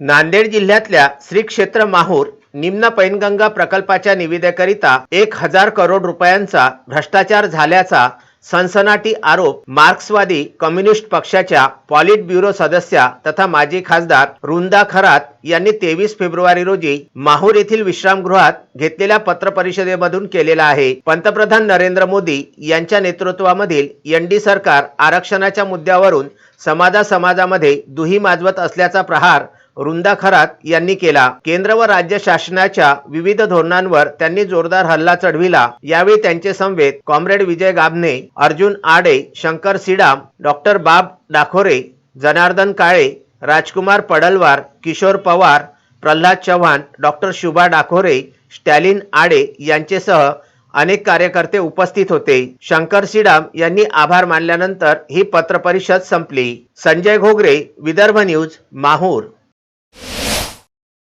नांदेड जिल्ह्यातल्या श्री क्षेत्र माहूर निम्न पैनगंगा प्रकल्पाच्या निविदेकरिता एक हजार करोड रुपयांचा भ्रष्टाचार झाल्याचा सनसनाटी आरोप मार्क्सवादी कम्युनिस्ट पक्षाच्या पॉलिट ब्युरो सदस्या तथा माजी खासदार रुंदा खरात यांनी तेवीस फेब्रुवारी रोजी माहूर येथील विश्रामगृहात घेतलेल्या पत्रपरिषदेमधून केलेला आहे. पंतप्रधान नरेंद्र मोदी यांच्या नेतृत्वामधील एनडी सरकार आरक्षणाच्या मुद्द्यावरून समाजा समाजामध्ये दुही माजवत असल्याचा प्रहार रुंदा खरात यांनी केला. केंद्र व राज्य शासनाच्या विविध धोरणांवर त्यांनी जोरदार हल्ला चढविला. यावेळी त्यांचे समवेत comrade Vijay Gabne Arjun Ade Shankar Sidam doctor Bab Dakhore Janardan Kale Rajkumar Padalwar Kishor Pawar Pralhad Chavan doctor Shubha Dakhore Stalin Ade यांचेसह अनेक कार्यकर्ते उपस्थित होते. शंकर सिडाम यांनी आभार मानल्यानंतर ही पत्रपरिषद संपली. संजय घोगरे विदर्भ न्यूज माहूर.